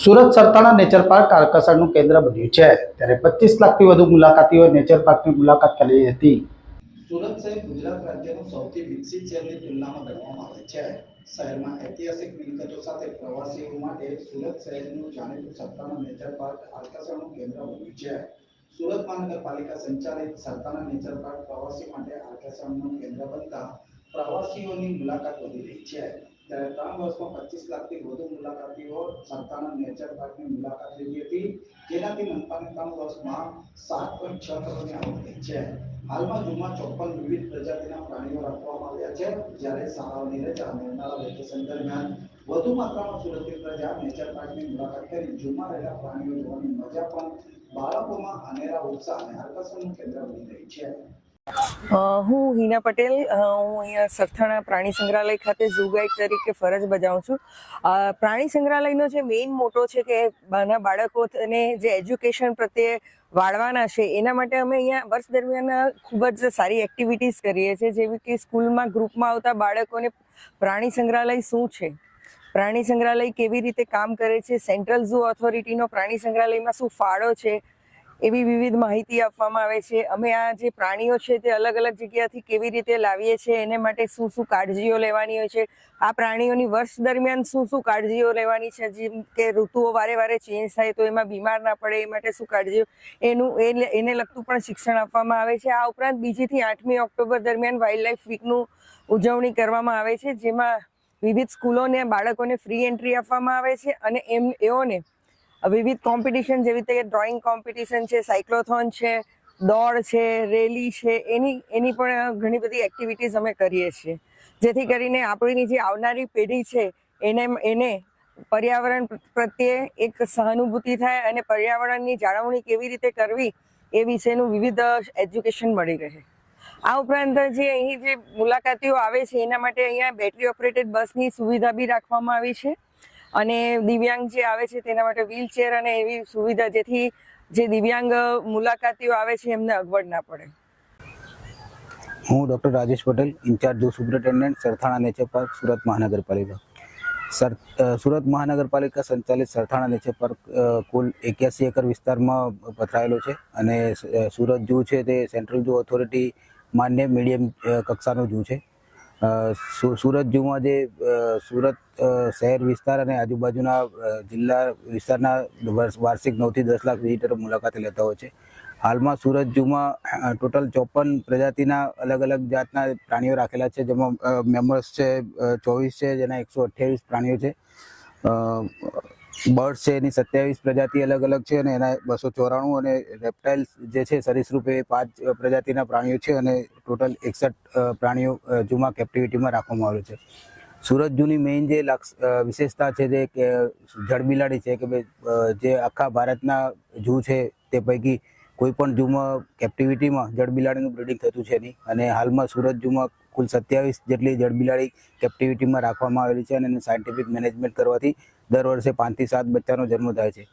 Surat સરતાણા nature park આકર્ષણનું કેન્દ્ર બન્યું છે. ત્યારે પચીસ લાખથી વધુ મુલાકાતીઓ નેચર પાર્કની મુલાકાત કરી હતી. સુરત શહેર ગુજરાત રાજ્યનું સૌથી વિકસિત શહેરની તુલનામાં ગણવામાં આવે છે. શહેરમાં ઐતિહાસિક મિલકતો સાથે પ્રવાસીઓ માટે સુરત શહેરનું જાણીતું સરતાના નેચર પાર્ક આકર્ષણનું કેન્દ્ર બન્યું છે. સુરત મહાનગરપાલિકા સંચાલિત સરતાના નેચર પાર્ક પ્રવાસી માટે આકર્ષણનું કેન્દ્ર બનતા પ્રવાસીઓની મુલાકાત વધી રહી છે. ત્રણ વર્ષમાં પચીસ લાખથી વધુ મુલાકાતીઓ સત્તાના નેચર પાર્કની મુલાકાત લીધી હતી. જેનાથી મનપાની ત્રણ વર્ષમાં સાત પોઈન્ટ છ કરોડની આવક થઈ છે. હાલમાં જૂમાં ચોપન વિવિધ પ્રજાતિના પ્રાણીઓ રાખવામાં આવ્યા છે. જ્યારે શાળાઓની રજા અને વેકેશન દરમિયાન વધુ માત્રામાં સુરતની પ્રજા નેચર પાર્કની મુલાકાત કરી જૂમાં રહેલા પ્રાણીઓ જોવાની મજા પણ બાળકોમાં અનેરા ઉત્સાહ અને આકર્ષણનું કેન્દ્ર બની રહી છે. હું હિના પટેલ હું અહીંયા સરથાણા પ્રાણી સંગ્રહાલય ખાતે ઝૂ ગાઈડ તરીકે ફરજ બજાવું છું. પ્રાણી સંગ્રહાલયનો જે મેઇન મોટો છે કે નાના બાળકોને જે એજ્યુકેશન પ્રત્યે વાળવાના છે, એના માટે અમે અહીંયા વર્ષ દરમિયાન ખૂબ જ સારી એક્ટિવિટીઝ કરીએ છીએ, જેવી કે સ્કૂલમાં ગ્રુપમાં આવતા બાળકોને પ્રાણી સંગ્રહાલય શું છે? પ્રાણી સંગ્રહાલય કેવી રીતે કામ કરે છે? સેન્ટ્રલ ઝૂ ઓથોરિટીનો પ્રાણી સંગ્રહાલયમાં શું ફાળો છે? એવી વિવિધ માહિતી આપવામાં આવે છે. અમે આ જે પ્રાણીઓ છે તે અલગ અલગ જગ્યાથી કેવી રીતે લાવીએ છીએ, એને માટે શું શું કાળજીઓ લેવાની હોય છે, આ પ્રાણીઓની વર્ષ દરમિયાન શું શું કાળજીઓ લેવાની છે, જેમ કે ઋતુઓ વારે વારે ચેન્જ થાય તો એમાં બીમાર ના પડે, એ માટે શું કાળજીઓ, એનું એને લગતું પણ શિક્ષણ આપવામાં આવે છે. આ ઉપરાંત બીજીથી આઠમી ઓક્ટોબર દરમિયાન વાઇલ્ડ લાઇફ વીકનું ઉજવણી કરવામાં આવે છે, જેમાં વિવિધ સ્કૂલોને બાળકોને ફ્રી એન્ટ્રી આપવામાં આવે છે અને એમ, એઓને વિવિધ કોમ્પિટિશન જેવી રીતે ડ્રોઈંગ કોમ્પિટિશન છે સાયક્લોથોન છે, દોડ છે, રેલી છે, એની એની પણ ઘણી બધી એક્ટિવિટીઝ અમે કરીએ છીએ. જેથી કરીને આપણી જે આવનારી પેઢી છે, એને એને પર્યાવરણ પ્રત્યે એક સહાનુભૂતિ થાય અને પર્યાવરણની જાળવણી કેવી રીતે કરવી એ વિશેનું વિવિધ એજ્યુકેશન મળી રહે. આ ઉપરાંત જે અહીં જે મુલાકાતીઓ આવે છે, એના માટે અહીંયા બેટરી ઓપરેટેડ બસની સુવિધા બી રાખવામાં આવી છે. અને દિવ્યાંગ જે આવે છે તેના માટે વ્હીલચેર અને એવી સુવિધા જેથી જે દિવ્યાંગ મુલાકાતીઓ આવે છે, એમને અગવડ ના પડે. હું doctor Rajesh Patel, incharge zoo superintendent, Sarthana nature park, Surat Mahanagarpalika. Sir Surat મહાનગરપાલિકા સંચાલિત સરથાણા નેચર પાર્ક કુલ એક્યાસી એકર વિસ્તારમાં પથરાયેલો છે અને સુરત જૂ છે તે સેન્ટ્રલ જૂ ઓથોરિટી, માન્ય મીડિયમ કક્ષાનું જૂ છે. સુરત ઝૂમાં જે સુરત શહેર વિસ્તાર અને આજુબાજુના જિલ્લા વિસ્તારના વાર્ષિક નવથી દસ લાખ વિઝિટરો મુલાકાતે લેતા હોય છે. હાલમાં સુરત ઝૂમાં ટોટલ ચોપન પ્રજાતિના અલગ અલગ જાતના પ્રાણીઓ રાખેલા છે, જેમાં મેમ્બર્સ છે ચોવીસ છે, જેના એકસો અઠ્યાવીસ પ્રાણીઓ છે. બર્ડ્સ છે, એની સત્યાવીસ પ્રજાતિ અલગ અલગ છે અને એના બસો ચોરાણું અને રેપ્ટાઇલ્સ જે છે સરીસૃપ પાંચ પ્રજાતિના પ્રાણીઓ છે અને ટોટલ એકસઠ પ્રાણીઓ જૂમાં કેપ્ટિવિટીમાં રાખવામાં આવ્યું છે. સુરત જૂની મેઇન જે વિશેષતા છે જે કે જળબિલાડી છે કે ભાઈ જે આખા ભારતના જૂ છે તે પૈકી કોઈ પણ જૂમાં કેપ્ટિવિટીમાં જળબિલાડીનું બ્રિડિંગ થતું છે નહીં. અને હાલમાં સુરત જૂમાં કુલ સત્યાવીસ જેટલી જળબિલાડી કેપ્ટિવિટીમાં રાખવામાં આવેલી છે અને એને સાયન્ટિફિક મેનેજમેન્ટ કરવાથી દર વર્ષે પાંચથી સાત બચ્ચાનો જન્મ થાય છે.